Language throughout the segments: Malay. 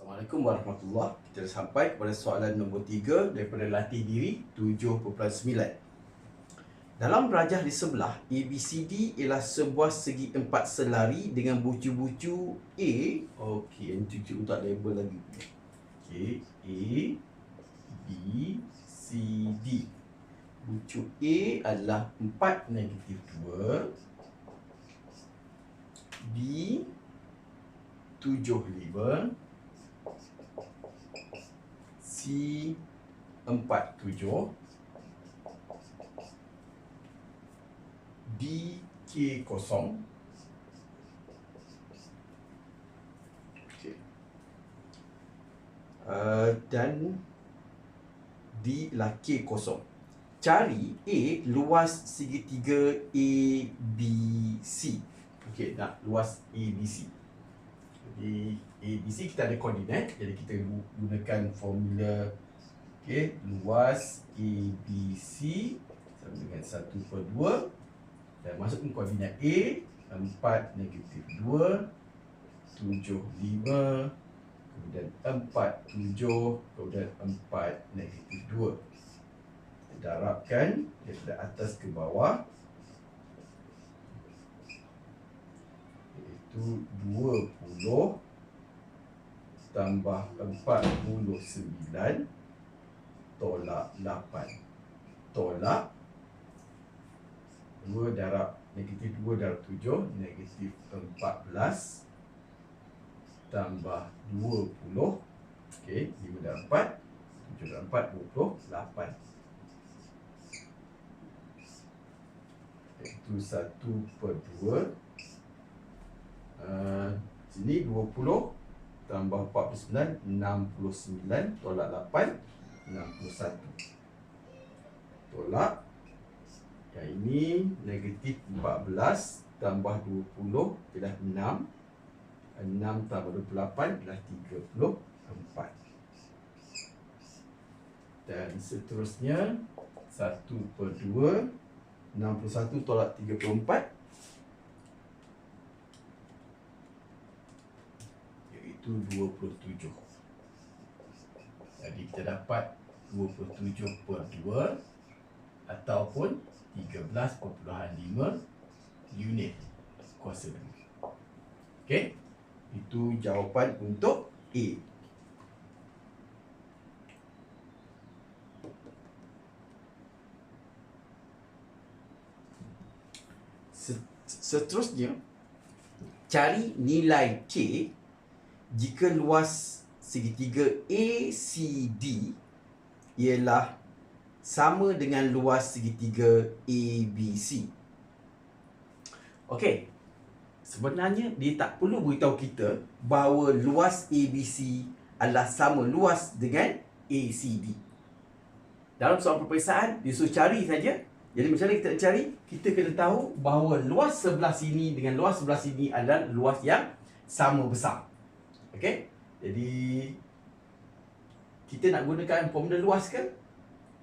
Assalamualaikum warahmatullahi Kita dah sampai kepada soalan nombor 3 daripada latih diri 7.9 Dalam rajah di sebelah ABCD ialah sebuah segi empat selari dengan bucu-bucu A. Okey, yang cucu tak label lagi. Okey, A B C D. Bucu A adalah 4 negatif 2 B 7 5 C empat tujuh D K kosong. Okay. uh, dan D lah K kosong. Cari A luas segitiga A B C. Okey, nak luas A Jadi ABC kita ada koordinat jadi kita gunakan formula okey luas ABC sama dengan 1 per 2 dan masukkan koordinat A 4 negatif 2 7 5 kemudian 4 7 kemudian 4 negatif 2 darabkan daripada atas ke bawah iaitu 20 tambah 49 tolak 8 tolak 2 darab negatif 2 darab 7 negatif 14 tambah 20 okey 5 darab 4 7 darab 4 28 itu 1 per 2 uh, sini 20 tambah 49 69 tolak 8 61 tolak. Yang ini negatif 14 tambah 20 ialah 6 6 tambah 28 ialah 34 dan seterusnya 1 per 2 61 tolak 34 itu 27 Jadi kita dapat 27 per 2 Ataupun 13.5 unit kuasa 2 Okey? Itu jawapan untuk A. Seterusnya Cari nilai K jika luas segitiga ACD ialah sama dengan luas segitiga ABC. Okey. Sebenarnya dia tak perlu beritahu kita bahawa luas ABC adalah sama luas dengan ACD. Dalam soal perpisahan, dia suruh cari saja. Jadi macam mana kita nak cari? Kita kena tahu bahawa luas sebelah sini dengan luas sebelah sini adalah luas yang sama besar. Okey. Jadi kita nak gunakan formula luas ke?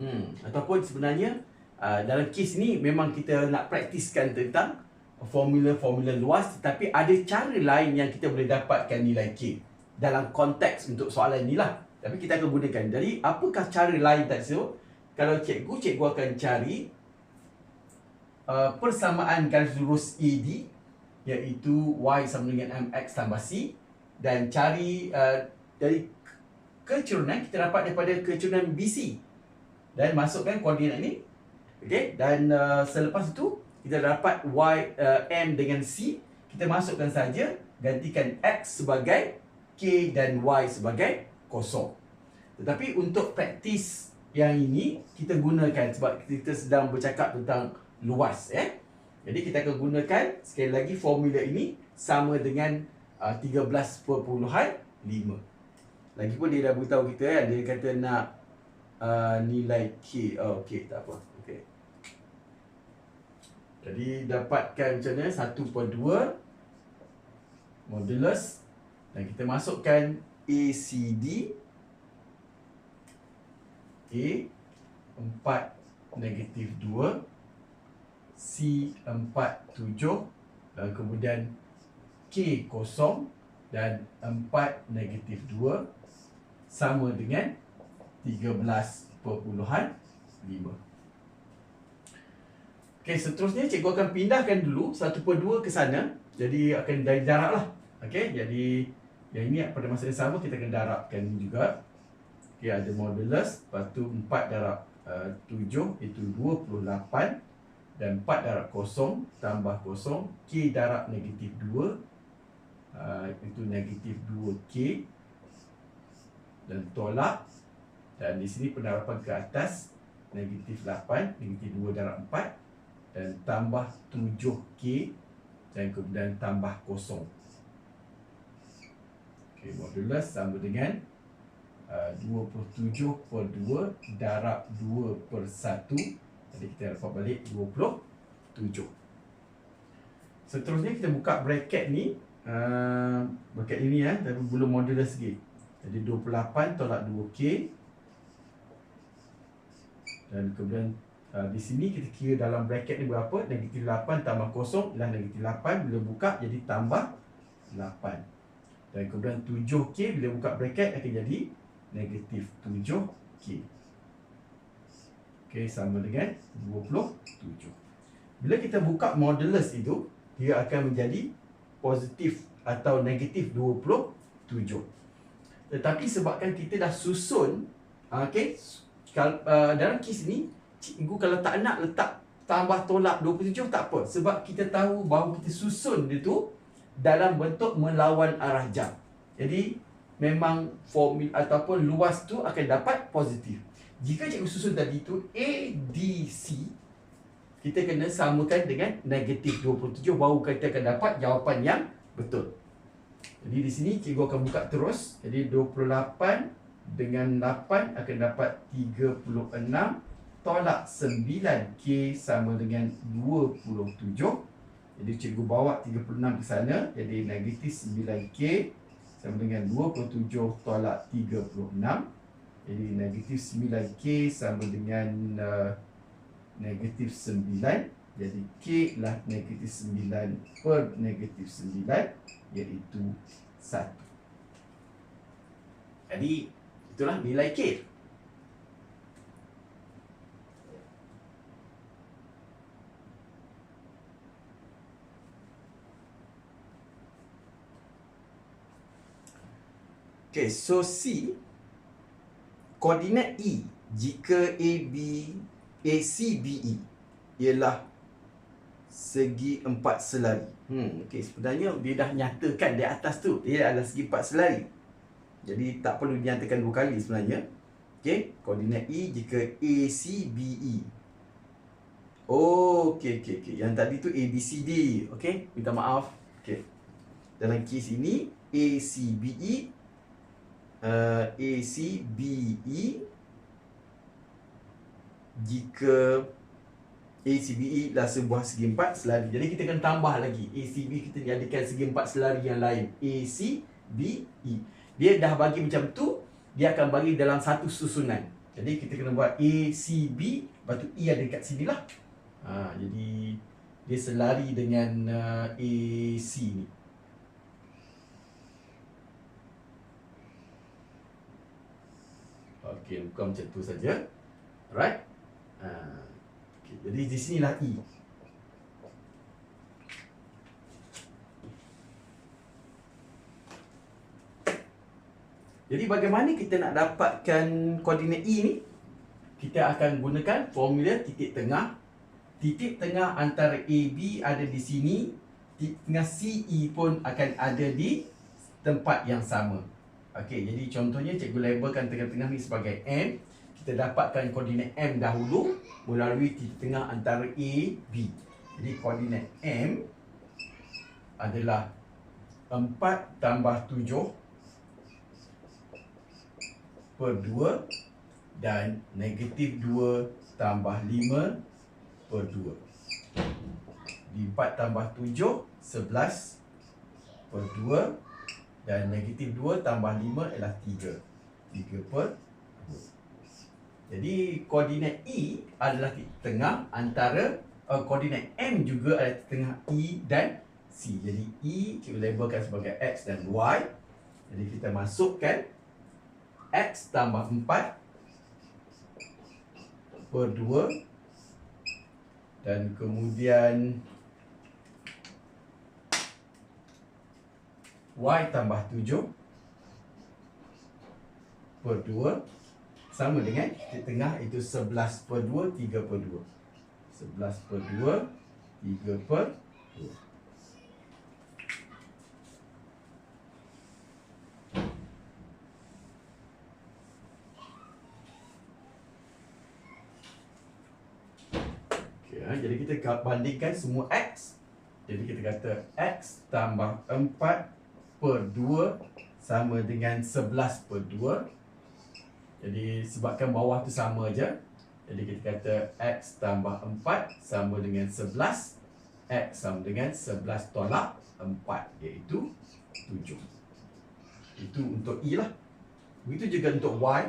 Hmm, ataupun sebenarnya uh, dalam kes ni memang kita nak praktiskan tentang formula-formula luas tetapi ada cara lain yang kita boleh dapatkan nilai K dalam konteks untuk soalan ni lah. Tapi kita akan gunakan. Jadi apakah cara lain tak so? Kalau cikgu, cikgu akan cari uh, persamaan garis lurus AD iaitu Y sama dengan MX tambah C dan cari uh, dari kecurunan kita dapat daripada kecurunan BC dan masukkan koordinat ini okey dan uh, selepas itu kita dapat y uh, m dengan c kita masukkan saja gantikan x sebagai k dan y sebagai kosong. Tetapi untuk praktis yang ini kita gunakan sebab kita sedang bercakap tentang luas eh? Jadi kita akan gunakan sekali lagi formula ini sama dengan uh, 13.5 Lagipun dia dah beritahu kita kan Dia kata nak uh, nilai K. Oh K tak apa. Okay. Jadi dapatkan macam mana? 1.2 Modulus. Dan kita masukkan ACD A 4 negatif 2 C 4 7 Dan kemudian K kosong dan 4 negatif 2 sama dengan 13.5. Okey, seterusnya cikgu akan pindahkan dulu 1 per 2 ke sana. Jadi akan dari darab lah. Okey, jadi yang ini pada masa yang sama kita akan darabkan juga. Okey, ada modulus. Lepas tu 4 darab uh, 7 itu 28. Dan 4 darab kosong tambah kosong. K darab negatif 2. Uh, itu negatif 2K. Dan tolak. Dan di sini penerapan ke atas. Negatif 8. Negatif 2 darab 4 dan tambah 7K dan kemudian tambah kosong. Okey, modulus sama dengan uh, 27 per 2 darab 2 per 1. Jadi kita dapat balik 27. Seterusnya kita buka bracket ni. Uh, bracket ini ya, tapi belum modulus lagi. Jadi 28 tolak 2K. Dan kemudian Uh, di sini kita kira dalam bracket ni berapa? Negatif 8 tambah kosong ialah negatif 8 Bila buka jadi tambah 8 Dan kemudian 7K bila buka bracket akan jadi Negatif 7K Okay sama dengan 27 Bila kita buka modulus itu Dia akan menjadi Positif atau negatif 27 Tetapi sebabkan kita dah susun Okay uh, Dalam kes ni cikgu kalau tak nak letak tambah tolak 27 tak apa sebab kita tahu bahawa kita susun dia tu dalam bentuk melawan arah jam. Jadi memang formula ataupun luas tu akan dapat positif. Jika cikgu susun tadi tu ADC kita kena samakan dengan negatif 27 baru kita akan dapat jawapan yang betul. Jadi di sini cikgu akan buka terus. Jadi 28 dengan 8 akan dapat 36 tolak 9K sama dengan 27 Jadi cikgu bawa 36 ke sana. Jadi negatif 9K sama dengan 27 tolak 36 Jadi negatif 9K sama dengan uh, negatif 9 Jadi K lah negatif 9 per negatif 9 Iaitu 1 Jadi itulah nilai K. Okay, so C koordinat E. Jika AB ACBE ialah segi empat selari. Hmm, okey sebenarnya dia dah nyatakan di atas tu dia adalah segi empat selari. Jadi tak perlu dinyatakan dua kali sebenarnya. Okey, koordinat E jika ACBE. Oh, okey okey okey. Yang tadi tu ABCD. Okey, minta maaf. Okey. Dalam kes ini ACBE uh, A, C, B, E Jika A, C, B, E adalah sebuah segi empat selari. Jadi kita akan tambah lagi. A, C, B kita jadikan segi empat selari yang lain. A, C, B, E. Dia dah bagi macam tu Dia akan bagi dalam satu susunan. Jadi kita kena buat A, C, B Lepas tu E ada dekat sini lah. Ha, Jadi dia selari dengan uh, A, C ni. Okey, bukan macam tu saja. Alright? Ha. Okay. Jadi di sinilah E. Jadi bagaimana kita nak dapatkan koordinat E ni? Kita akan gunakan formula titik tengah. Titik tengah antara AB ada di sini. Titik tengah CE pun akan ada di tempat yang sama. Okey, jadi contohnya cikgu labelkan tengah-tengah ni sebagai M. Kita dapatkan koordinat M dahulu melalui titik tengah antara A, B. Jadi koordinat M adalah 4 tambah 7 per 2 dan negatif 2 tambah 5 per 2. Di 4 tambah 7, 11 per 2 dan negatif 2 tambah 5 ialah 3 3 per 2 Jadi koordinat E adalah di tengah antara uh, Koordinat M juga adalah di tengah E dan C. Jadi E kita labelkan sebagai X dan Y. Jadi kita masukkan X tambah 4 per 2 dan kemudian Y tambah 7 per 2 sama dengan di tengah itu 11 per 2, 3 per 2 11 per 2, 3 per 2 Ha, jadi kita bandingkan semua X. Jadi kita kata X tambah 4 per 2 Sama dengan 11 per 2 Jadi sebabkan bawah tu sama aja. Jadi kita kata X tambah 4 Sama dengan 11 X sama dengan 11 tolak 4 Iaitu 7 Itu untuk E lah. Begitu juga untuk Y.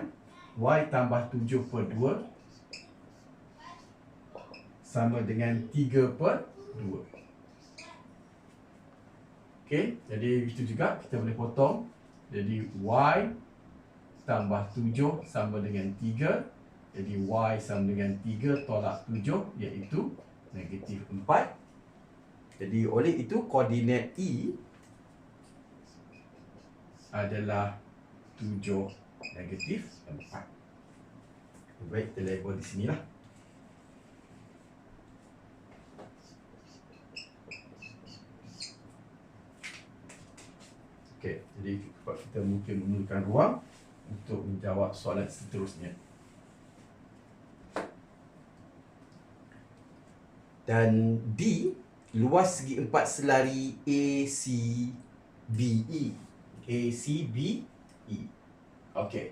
Y tambah 7 per 2 sama dengan 3 per 2 Okey, jadi itu juga kita boleh potong. Jadi Y tambah 7 sama dengan 3 Jadi Y sama dengan 3 tolak 7 iaitu negatif 4 Jadi oleh itu koordinat E adalah 7 negatif 4 Baik, kita label di sini lah. Okey, jadi kita mungkin memerlukan ruang untuk menjawab soalan seterusnya. Dan D luas segi empat selari ACBE. ACBE. Okey.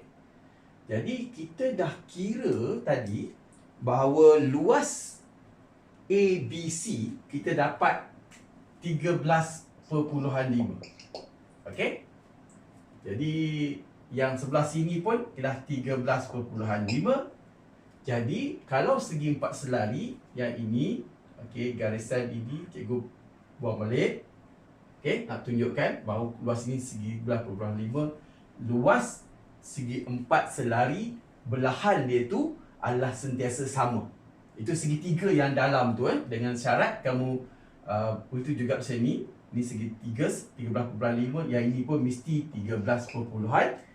Jadi kita dah kira tadi bahawa luas ABC kita dapat 13.5. Okey. Jadi yang sebelah sini pun ialah 13.5. Jadi kalau segi empat selari yang ini okey garisan ini cikgu buang balik. Okey, nak tunjukkan bahawa luas ini segi 13.5 luas segi empat selari belahan dia tu adalah sentiasa sama. Itu segi tiga yang dalam tu eh dengan syarat kamu uh, itu juga macam ni ini segi 3, 13.5 Yang ini pun mesti 13.5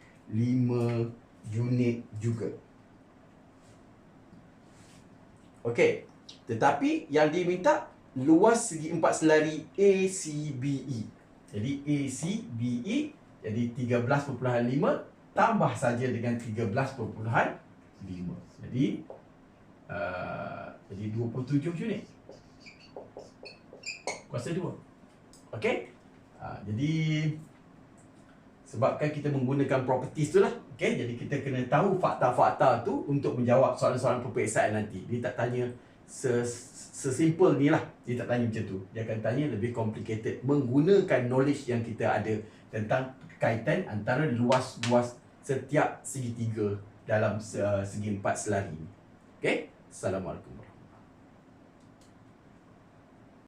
unit juga. Okey Tetapi yang diminta Luas segi 4 selari ACBE Jadi ACBE Jadi 13.5 Tambah saja dengan 13.5 Jadi uh, Jadi 27 unit. Kuasa 2 Okey. Ha, jadi sebabkan kita menggunakan properties tu lah. Okey, jadi kita kena tahu fakta-fakta tu untuk menjawab soalan-soalan peperiksaan nanti. Dia tak tanya sesimpel ni lah. Dia tak tanya macam tu. Dia akan tanya lebih complicated menggunakan knowledge yang kita ada tentang kaitan antara luas-luas setiap segitiga dalam segi empat selari. Okey. Assalamualaikum.